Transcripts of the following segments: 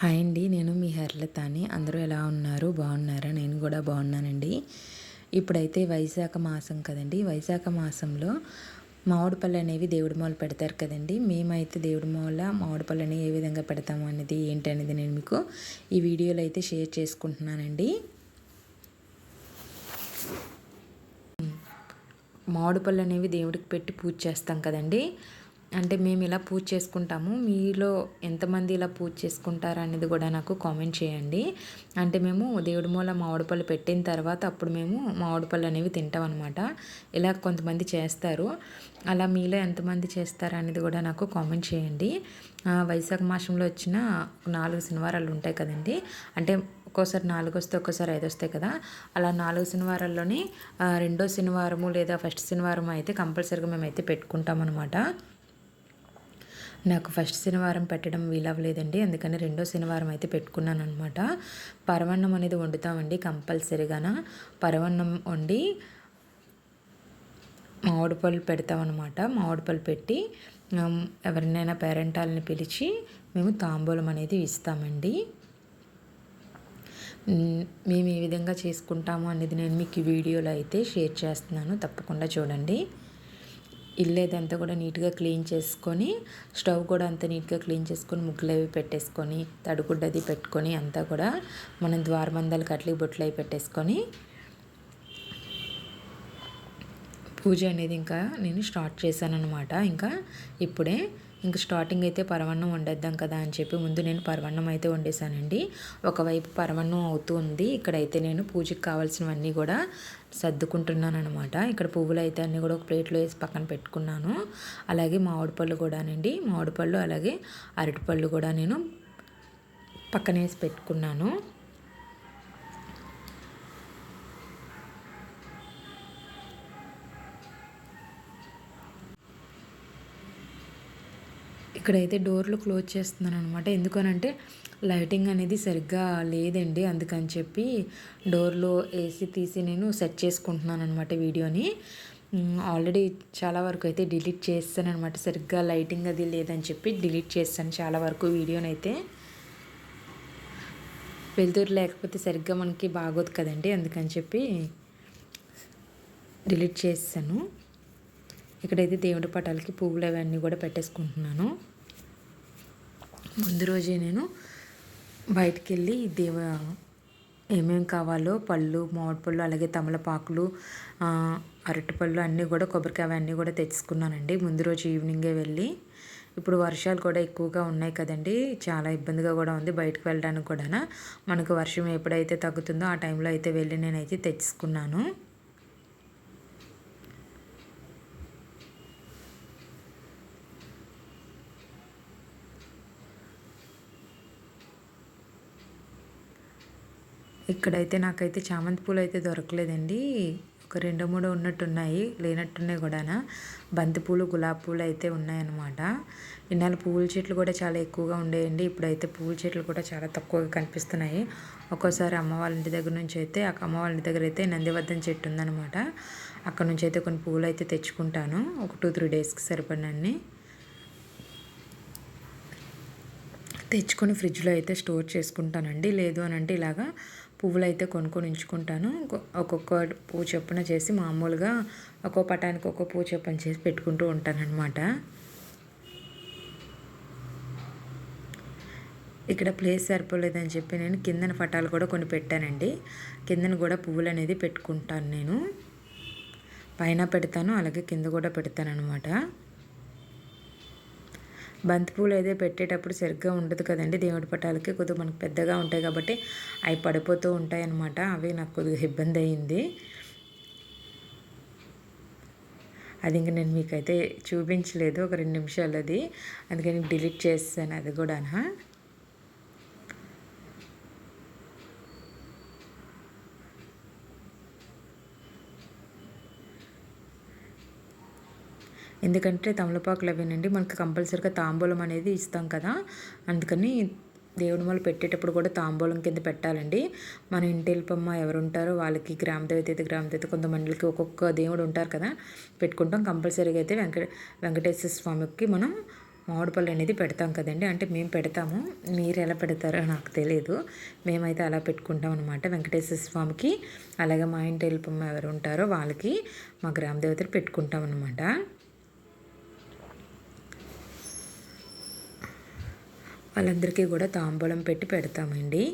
Hi అండి నేను మీ హెర్లతాని. అందరూ ఎలా ఉన్నారు? బాగున్నారా? నేను కూడా బాగున్నానండి. ఇప్పుడైతే వైశాఖ మాసం కదండి. వైశాఖ మాసంలో మామిడి పళ్ళు అనేవి దేవుడి మూల పెడతారు కదండి. మేమైతే దేవుడి మూల మామిడి పళ్ళు అనేవి ఏ విధంగా పెడతాము అనేది ఏంటి అనేది నేను మీకు ఈ వీడియోలో అయితే షేర్ చేసుకుంటున్నానండి. మామిడి పళ్ళు అనేవి దేవుడికి పెట్టి పూజ చేస్తాం కదండి. అంటే మేము ఇలా పూజ చేసుకుంటాము. మీలో ఎంతమంది ఇలా పూజ చేసుకుంటారు అనేది కూడా నాకు కామెంట్ చేయండి. అంటే మేము దేవుడి మూల మామిడిపళ్ళు పెట్టిన తర్వాత అప్పుడు మేము మామిడిపళ్ళు అనేవి తింటాం అనమాట ఇలా కొంతమంది చేస్తారు. అలా మీలో ఎంతమంది చేస్తారు అనేది కూడా నాకు కామెంట్ చేయండి. వైశాఖ మాసంలో వచ్చిన నాలుగు శనివారాలు ఉంటాయి కదండి. అంటే ఒక్కోసారి నాలుగు వస్తే ఒక్కోసారి ఐదు వస్తాయి కదా. అలా నాలుగు శనివారాల్లోనే రెండో శనివారము లేదా ఫస్ట్ శనివారం అయితే కంపల్సరీగా మేమైతే పెట్టుకుంటాం అనమాట నాకు ఫస్ట్ శనివారం పెట్టడం వీలవ్వలేదండి అందుకని రెండో శనివారం అయితే పెట్టుకున్నాను అనమాట పరవన్నం అనేది వండుతామండి కంపల్సరీగాన. పరవన్నం వండి మామిడి పళ్ళు పెడతామన్నమాట. మామిడి పళ్ళు పెట్టి ఎవరినైనా పేరెంటాలని పిలిచి మేము తాంబూలం అనేది ఇస్తామండి. మేము ఏ విధంగా చేసుకుంటాము అనేది నేను మీకు వీడియోలో అయితే షేర్ చేస్తున్నాను. తప్పకుండా చూడండి. ఇల్లేదంతా కూడా నీట్గా క్లీన్ చేసుకొని స్టవ్ కూడా అంత నీట్గా క్లీన్ చేసుకొని ముగ్గులు అవి పెట్టేసుకొని తడుగుడ్డది పెట్టుకొని అంతా కూడా మనం ద్వారబంధాలు కట్లీ బొట్లు అవి పెట్టేసుకొని పూజ అనేది ఇంకా నేను స్టార్ట్ చేశాను అనమాట ఇంకా ఇప్పుడే ఇంక స్టార్టింగ్ అయితే పరవన్నం వండేద్దాం కదా అని చెప్పి ముందు నేను పరవన్నం అయితే వండేసానండి ఒకవైపు పరవన్నం అవుతుంది ఇక్కడైతే నేను పూజకి కావాల్సినవన్నీ కూడా సర్దుకుంటున్నాను అనమాట ఇక్కడ పువ్వులు అయితే అన్నీ కూడా ఒక ప్లేట్లో వేసి పక్కన పెట్టుకున్నాను. అలాగే మామిడిపళ్ళు కూడానండి. మామిడిపళ్ళు అలాగే అరటిపళ్ళు కూడా నేను పక్కన వేసి పెట్టుకున్నాను. ఇక్కడైతే డోర్లు క్లోజ్ చేస్తున్నాను అనమాట ఎందుకనంటే లైటింగ్ అనేది సరిగ్గా లేదండి. అందుకని చెప్పి డోర్లో ఏసీ తీసి నేను సెట్ చేసుకుంటున్నాను అనమాట వీడియోని ఆల్రెడీ చాలా వరకు అయితే డిలీట్ చేస్తాను అనమాట సరిగ్గా లైటింగ్ అది లేదని చెప్పి డిలీట్ చేస్తాను చాలా వరకు వీడియోని అయితే వెళ్తురు లేకపోతే సరిగ్గా మనకి బాగోదు కదండి. అందుకని చెప్పి డిలీట్ చేస్తాను. ఇక్కడైతే దేవుడి పటాలకి పువ్వులు అవన్నీ కూడా పెట్టేసుకుంటున్నాను. ముందు రోజే నేను బయటికి వెళ్ళి దేవ ఏమేమి కావాలో పళ్ళు మామిడి పళ్ళు అలాగే తమలపాకులు అరటిపళ్ళు అన్నీ కూడా కొబ్బరికాయ అన్నీ కూడా తెచ్చుకున్నానండి. ముందు రోజు ఈవినింగే వెళ్ళి. ఇప్పుడు వర్షాలు కూడా ఎక్కువగా ఉన్నాయి కదండి. చాలా ఇబ్బందిగా కూడా ఉంది బయటకు వెళ్ళడానికి కూడా మనకు వర్షం ఎప్పుడైతే తగ్గుతుందో ఆ టైంలో అయితే వెళ్ళి నేనైతే తెచ్చుకున్నాను. ఇక్కడైతే నాకైతే చామంతి పూలు అయితే దొరకలేదండి. ఒక రెండు మూడు ఉన్నట్టున్నాయి లేనట్టున్నాయి కూడా బంతిపూలు గులాబీ పూలు అయితే ఉన్నాయన్నమాట. ఇన్నాళ్ళు పూల చెట్లు కూడా చాలా ఎక్కువగా ఉండేయండి. ఇప్పుడైతే పూల చెట్లు కూడా చాలా తక్కువగా కనిపిస్తున్నాయి. ఒక్కోసారి అమ్మ వాళ్ళ ఇంటి దగ్గర నుంచి అయితే అమ్మ వాళ్ళ ఇంటి దగ్గర అయితే నందివర్ధన చెట్టు ఉందన్నమాట. అక్కడ నుంచి అయితే కొన్ని పూలు అయితే తెచ్చుకుంటాను. ఒక టూ త్రీ డేస్కి సరిపడినన్ని. తెచ్చుకొని ఫ్రిడ్జ్లో అయితే స్టోర్ చేసుకుంటానండి. లేదు అని అంటే ఇలాగా పువ్వులు అయితే కొనుక్కొని ఉంచుకుంటాను ఒక్కొక్క పువ్వు చొప్పున చేసి మామూలుగా ఒక్కో పటానికి ఒక్కో పువ్వు చొప్పున చేసి పెట్టుకుంటూ ఉంటానన్నమాట. ఇక్కడ ప్లేస్ సరిపోలేదని చెప్పి నేను కిందన పటాలు కూడా కొన్ని పెట్టానండి. కిందన కూడా పువ్వులు అనేది పెట్టుకుంటాను నేను. పైన పెడతాను అలాగే కింద కూడా పెడతాను అనమాట బంతిపూలు అయితే పెట్టేటప్పుడు సరిగ్గా ఉండదు కదండి. దేవుడి పటాలకి కొద్దిగా మనకు పెద్దగా ఉంటాయి కాబట్టి అవి పడిపోతూ ఉంటాయి అన్నమాట అవి నాకు కొద్దిగా ఇబ్బంది అయింది. అది ఇంక నేను మీకైతే చూపించలేదు. ఒక రెండు నిమిషాలు అది అందుకని డిలీట్ చేస్తాను అది కూడా ఎందుకంటే తమలపాకులు అవేనండి మనకు కంపల్సరీగా తాంబూలం అనేది ఇస్తాం కదా. అందుకని దేవుడి మొదలు పెట్టేటప్పుడు కూడా తాంబూలం కింద పెట్టాలండి. మన ఇంటి వెళ్ళిపమ్మ ఎవరు ఉంటారో వాళ్ళకి గ్రామదేవత అయితే గ్రామదేవత కొంతమందికి ఒక్కొక్క దేవుడు ఉంటారు కదా పెట్టుకుంటాం. కంపల్సరీగా అయితే వెంకట వెంకటేశ్వర స్వామికి మనం మామిడిపళ్ళు అనేది పెడతాం కదండి. అంటే మేము పెడతాము. మీరు ఎలా పెడతారో నాకు తెలియదు. మేమైతే అలా పెట్టుకుంటాం అనమాట వెంకటేశ్వర స్వామికి. అలాగే మా ఇంటి వెళ్ళిపోమ్మ ఎవరు ఉంటారో వాళ్ళకి మా గ్రామ దేవతలు పెట్టుకుంటాం అనమాట వాళ్ళందరికీ కూడా తాంబూలం పెట్టి పెడతామండి.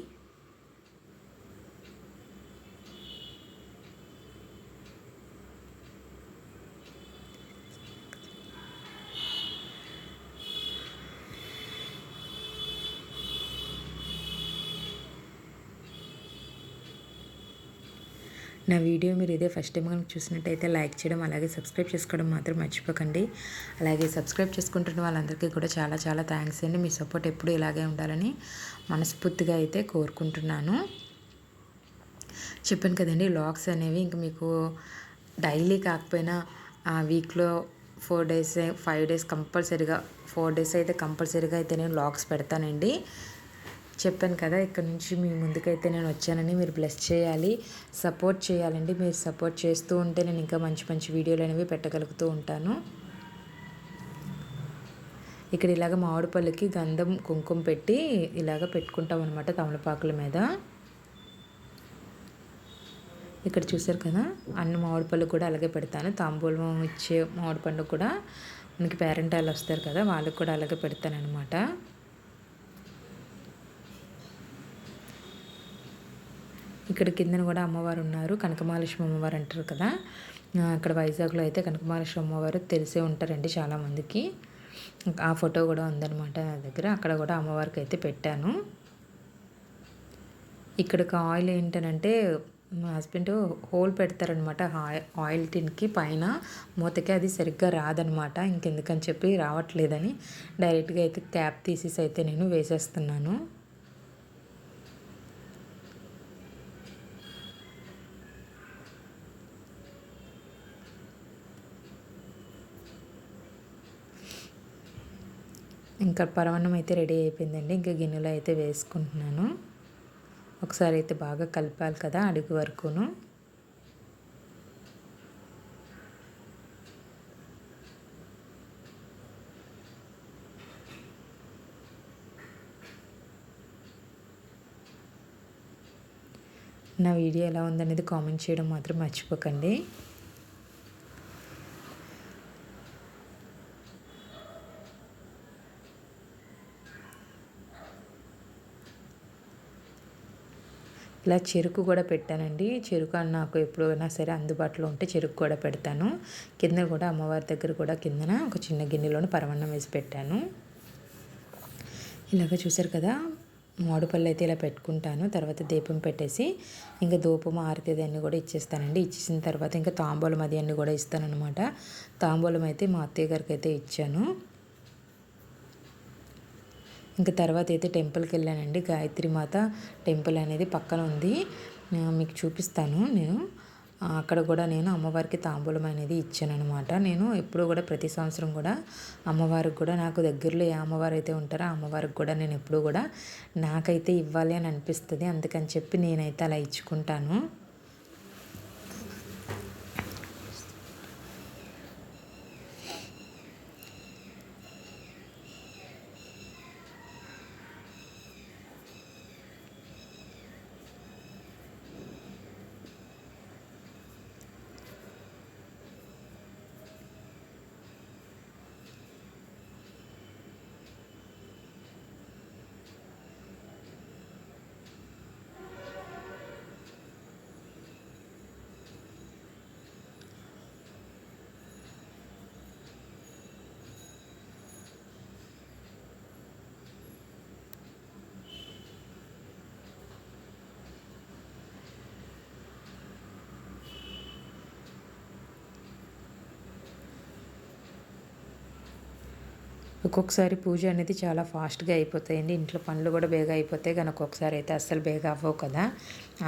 నా వీడియో మీరు ఇదే ఫస్ట్ టైం కనుక చూసినట్టయితే లైక్ చేయడం అలాగే సబ్స్క్రైబ్ చేసుకోవడం మాత్రం మర్చిపోకండి. అలాగే సబ్స్క్రైబ్ చేసుకుంటున్న వాళ్ళందరికీ కూడా చాలా చాలా థ్యాంక్స్ అండి. మీ సపోర్ట్ ఎప్పుడు ఇలాగే ఉండాలని మనస్ఫూర్తిగా అయితే కోరుకుంటున్నాను. చెప్పాను కదండి లాగ్స్ అనేవి ఇంక మీకు డైలీ కాకపోయినా వీక్లో ఫోర్ డేస్ ఫైవ్ డేస్ కంపల్సరీగా ఫోర్ డేస్ అయితే కంపల్సరీగా అయితే నేను లాగ్స్ పెడతానండి. చెప్పాను కదా ఇక్కడ నుంచి మీ ముందుకైతే నేను వచ్చానని మీరు బ్లెస్ చేయాలి సపోర్ట్ చేయాలండి. మీరు సపోర్ట్ చేస్తూ ఉంటే నేను ఇంకా మంచి మంచి వీడియోలు అనేవి పెట్టగలుగుతూ ఉంటాను. ఇక్కడ ఇలాగ మామిడిపళ్ళకి గంధం కుంకుమ పెట్టి ఇలాగ పెట్టుకుంటాం అనమాట తమలపాకుల మీద. ఇక్కడ చూసారు కదా అన్ని మామిడిపళ్ళు కూడా అలాగే పెడతాను. తాంబూలం ఇచ్చే మామిడి పండు కూడా మనకి పేరెంట్ వాళ్ళు వస్తారు కదా వాళ్ళకి కూడా అలాగే పెడతాను అనమాట ఇక్కడ కిందన కూడా అమ్మవారు ఉన్నారు. కనకమహాలక్ష్మి అమ్మవారు అంటారు కదా. అక్కడ వైజాగ్లో అయితే కనకమహాలక్ష్మి అమ్మవారు తెలిసే ఉంటారండి చాలామందికి ఆ ఫోటో కూడా ఉందన్నమాట నా దగ్గర. అక్కడ కూడా అమ్మవారికి అయితే పెట్టాను. ఇక్కడికి ఆయిల్ ఏంటనంటే మా హస్బెండ్ హోల్ పెడతారనమాట ఆయిల్ టిన్కి పైన. మూతకి అది సరిగ్గా రాదనమాట ఇంకెందుకని చెప్పి రావట్లేదని డైరెక్ట్గా అయితే క్యాప్ తీసేసి అయితే నేను వేసేస్తున్నాను. ఇంకా పరవన్నం అయితే రెడీ అయిపోయిందండి. ఇంకా గిన్నెలో అయితే వేసుకుంటున్నాను. ఒకసారి అయితే బాగా కలపాలి కదా అడుగు వరకును. నా వీడియో ఎలా ఉందనేది కామెంట్ చేయడం మాత్రం మర్చిపోకండి. ఇలా చెరుకు కూడా పెట్టానండి. చెరుకు నాకు ఎప్పుడైనా సరే అందుబాటులో ఉంటే చెరుకు కూడా పెడతాను. కింద కూడా అమ్మవారి దగ్గర కూడా కిందన ఒక చిన్న గిన్నెలోని పరమన్నం వేసి పెట్టాను. ఇలాగ చూసారు కదా మామిడిపళ్ళు అయితే ఇలా పెట్టుకుంటాను. తర్వాత దీపం పెట్టేసి ఇంకా ధూపం ఆరితే అన్నీ కూడా ఇచ్చేస్తానండి. ఇచ్చేసిన తర్వాత ఇంకా తాంబూలం అది అన్నీ కూడా ఇస్తానమాట తాంబూలం అయితే మా అత్తయ్య గారికి అయితే ఇచ్చాను. ఇంకా తర్వాత అయితే టెంపుల్కి వెళ్ళానండి. గాయత్రి మాత టెంపుల్ అనేది పక్కన ఉంది. మీకు చూపిస్తాను నేను. అక్కడ కూడా నేను అమ్మవారికి తాంబూలం అనేది ఇచ్చాను అనమాట నేను ఎప్పుడూ కూడా ప్రతి సంవత్సరం కూడా అమ్మవారికి కూడా నాకు దగ్గరలో ఏ అమ్మవారు అయితే ఉంటారో ఆ అమ్మవారికి కూడా నేను ఎప్పుడూ కూడా నాకైతే ఇవ్వాలి అని అనిపిస్తుంది. అందుకని చెప్పి నేనైతే అలా ఇచ్చుకుంటాను. ఒక్కొక్కసారి పూజ అనేది చాలా ఫాస్ట్గా అయిపోతాయండి. ఇంట్లో పనులు కూడా బేగా అయిపోతాయి. కానీ ఒక్కొక్కసారి అయితే అస్సలు బేగా అవ్వవు కదా.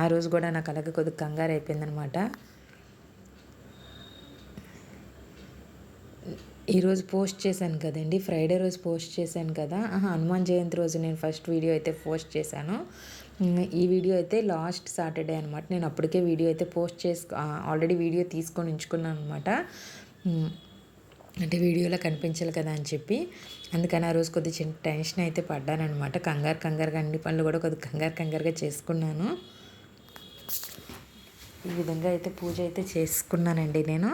ఆ రోజు కూడా నాకు అలాగే కొద్దిగా కంగారు అయిపోయిందనమాట. ఈరోజు పోస్ట్ చేశాను కదండి. ఫ్రైడే రోజు పోస్ట్ చేశాను కదా. హనుమాన్ జయంతి రోజు నేను ఫస్ట్ వీడియో అయితే పోస్ట్ చేశాను. ఈ వీడియో అయితే లాస్ట్ సాటర్డే అనమాట. నేను అప్పటికే వీడియో అయితే పోస్ట్ చేసు ఆల్రెడీ వీడియో తీసుకొని ఉంచుకున్నాను అనమాట. అంటే వీడియోలో కనిపించాలి కదా అని చెప్పి. అందుకని ఆ రోజు కొద్దిగా చిన్న టెన్షన్ అయితే పడ్డానమాట కంగారు కంగారుగా అన్ని పనులు కూడా కొద్దిగా కంగారు కంగారుగా చేసుకున్నాను. ఈ విధంగా అయితే పూజ అయితే చేసుకున్నానండి నేను.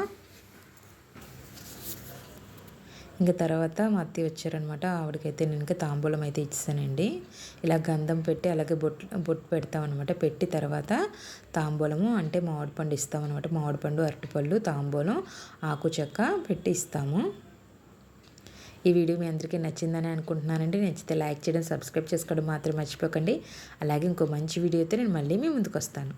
ఇంకా తర్వాత మా అత్తయ్య వచ్చారనమాట ఆవిడకైతే నేను ఇంకా తాంబూలం అయితే ఇచ్చానండి ఇలా గంధం పెట్టి అలాగే బొట్టు బొట్టు పెడతామన్నమాట. పెట్టి తర్వాత తాంబూలము అంటే మామిడి పండు ఇస్తామన్నమాట. మామిడి పండు అరటిపళ్ళు తాంబూలం ఆకు చెక్క పెట్టి ఇస్తాము. ఈ వీడియో మీ అందరికీ నచ్చిందని అనుకుంటున్నానండి. నచ్చితే లైక్ చేయడం సబ్స్క్రైబ్ చేసుకోవడం మాత్రం మర్చిపోకండి. అలాగే ఇంకో మంచి వీడియో అయితే నేను మళ్ళీ మీ ముందుకు వస్తాను